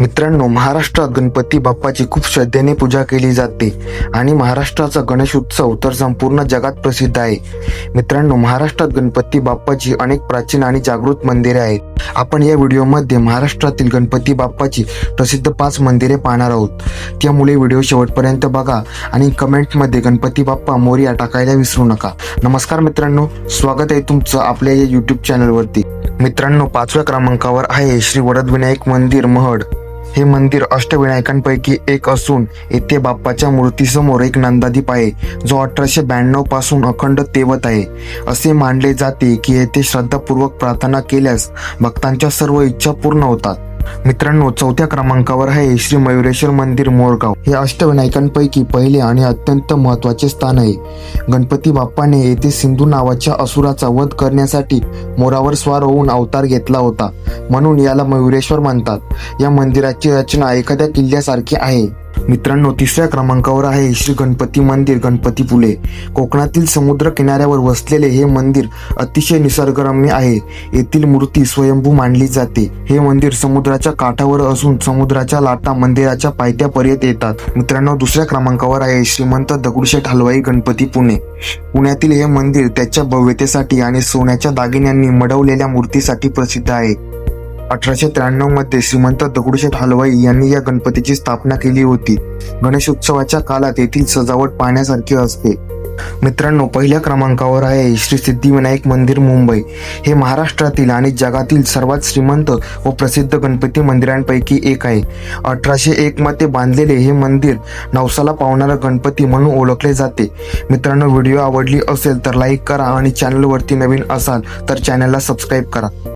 मित्रांनो महाराष्ट्रात गणपती बाप्पाची खूप श्रद्धेने पूजा केली जाते आणि महाराष्ट्राचा गणेश उत्सव तर संपूर्ण जगात प्रसिद्ध आहे. मित्रांनो महाराष्ट्रात गणपती बाप्पाची अनेक प्राचीन आणि जागृत मंदिरे आहेत. आपण या व्हिडिओमध्ये महाराष्ट्रातील गणपती बाप्पाची प्रसिद्ध पाच मंदिरे पाहणार आहोत. त्यामुळे व्हिडिओ शेवटपर्यंत बघा आणि कमेंटमध्ये गणपती बाप्पा मोरिया टाकायला विसरू नका. नमस्कार मित्रांनो स्वागत आहे तुमचं आपल्या या युट्यूब चॅनलवरती मित्रांनो पाचव्या क्रमांकावर आहे श्री वरदविनायक मंदिर महड. हे मंदिर अष्टविनायकांपैकी एक असून येथे बाप्पाच्या मूर्तीसमोर एक नंदादीप आहे जो अठराशे ब्याण्णवपासून अखंड तेवत आहे. असे मानले जाते की येथे श्रद्धापूर्वक प्रार्थना केल्यास भक्तांच्या सर्व इच्छा पूर्ण होतात. मित्रांनो चौथ्या क्रमांकावर आहे श्री मयुरेश्वर मंदिर मोरगाव. हे अष्टविनायकांपैकी पहिले आणि अत्यंत महत्त्वाचे स्थान आहे. गणपती बाप्पाने येथे सिंधू नावाच्या असुराचा वध करण्यासाठी मोरावर स्वार होऊन अवतार घेतला होता. म्हणून याला मयुरेश्वर म्हणतात. या मंदिराची रचना एखाद्या किल्ल्यासारखी आहे. मित्रांनो तिसऱ्या क्रमांकावर आहे श्री गणपती मंदिर गणपतीपुले कोकणातील समुद्र किनाऱ्यावर वसलेले हे मंदिर अतिशय निसर्गरम्य आहे. येथील मूर्ती स्वयंभू मानली जाते. हे मंदिर समुद्राच्या काठावर असून समुद्राच्या लाटा मंदिराच्या पायथ्यापर्यंत येतात. मित्रांनो दुसऱ्या क्रमांकावर आहे श्रीमंत दगडूशेठ हलवाई गणपती पुणे. पुण्यातील हे मंदिर त्याच्या भव्यतेसाठी आणि सोन्याच्या दागिन्यांनी मडवलेल्या मूर्तीसाठी प्रसिद्ध आहे. अठराशे त्र्याण्णवमध्ये श्रीमंत दगडूशेठ हलवाई यांनी या गणपतीची स्थापना केली होती. गणेश उत्सवाच्या काळात येथील सजावट पाहण्यासारखी असते. मित्रांनो पहिल्या क्रमांकावर आहे श्री सिद्धिविनायक मंदिर मुंबई. हे महाराष्ट्रातील आणि जगातील सर्वात श्रीमंत व प्रसिद्ध गणपती मंदिरांपैकी एक आहे. अठराशे एक मध्ये बांधलेले हे मंदिर नवसाला पावणारा गणपती म्हणून ओळखले जाते. मित्रांनो व्हिडिओ आवडली असेल तर लाईक करा आणि चॅनलवरती नवीन असाल तर चॅनलला सबस्क्राईब करा.